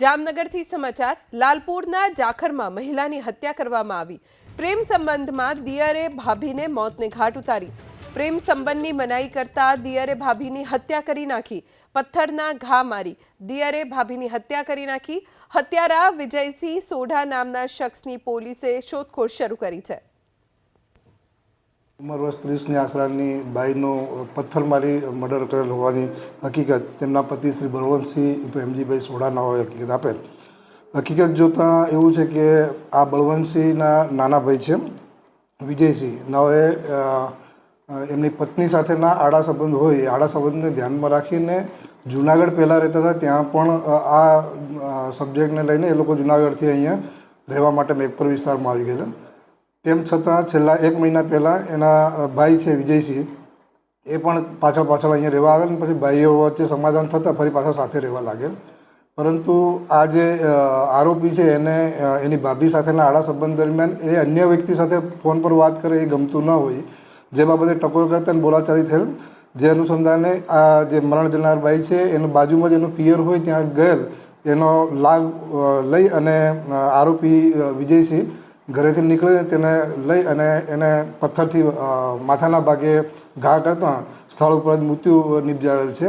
જામનગરથી સમાચાર, લાલપુરના જાખરમાં મહિલાની હત્યા કરવામાં આવી. પ્રેમ સંબંધમાં દિયરે ભાભીને મોતને ઘાટ ઉતારી. પ્રેમ સંબંધની મનાઈ કરતા દિયરે ભાભીની હત્યા કરી નાખી. પથ્થરના ઘા મારી. દિયરે ભાભીની હત્યા કરી નાખી. હત્યારા વિજયસિંહ સોઢા નામના શખ્સની પોલીસે શોધખોળ શરૂ કરી છે. ઉંમર વર્ષ ત્રીસની આસરાની બાઈનું પથ્થર મારી મર્ડર કરેલ હોવાની હકીકત તેમના પતિ શ્રી બળવંતસિંહ પ્રેમજીભાઈ હોય હકીકત આપેલ. હકીકત જોતાં એવું છે કે આ બળવંતસિંહના નાના ભાઈ છે, વિજયસિંહ. નવે એમની પત્ની સાથેના આડા સંબંધ હોય આડા સંબંધને ધ્યાનમાં રાખીને જુનાગઢ પહેલાં રહેતા હતા, ત્યાં પણ આ સબ્જેક્ટને લઈને એ લોકો જુનાગઢથી અહીંયા રહેવા માટે મેઘપર વિસ્તારમાં આવી ગયેલા. તેમ છતાં છેલ્લા એક મહિના પહેલાં એના ભાઈ છે વિજયસિંહ, એ પણ પાછળ પાછળ અહીંયા રહેવા આવેલ ને પછી ભાઈઓ વચ્ચે સમાધાન થતાં ફરી પાછા સાથે રહેવા લાગેલ. પરંતુ આ જે આરોપી છે એને એની ભાભી સાથેના આડા સંબંધ દરમિયાન એ અન્ય વ્યક્તિ સાથે ફોન પર વાત કરે એ ગમતું ન હોય. જે બાબતે ટકોર કરતા બોલાચાલી થયેલ. જે અનુસંધાને આ જે મરણ જનાર ભાઈ છે, એનું બાજુમાં જ એનું પિયર હોય ત્યાં ગયેલ. એનો લાભ લઈ અને આરોપી વિજયસિંહ ઘરેથી નીકળીને તેને લઈ અને એને પથ્થરથી માથાના ભાગે ઘા કરતાં સ્થળ ઉપર જ મૃત્યુ નિપજાવેલ છે.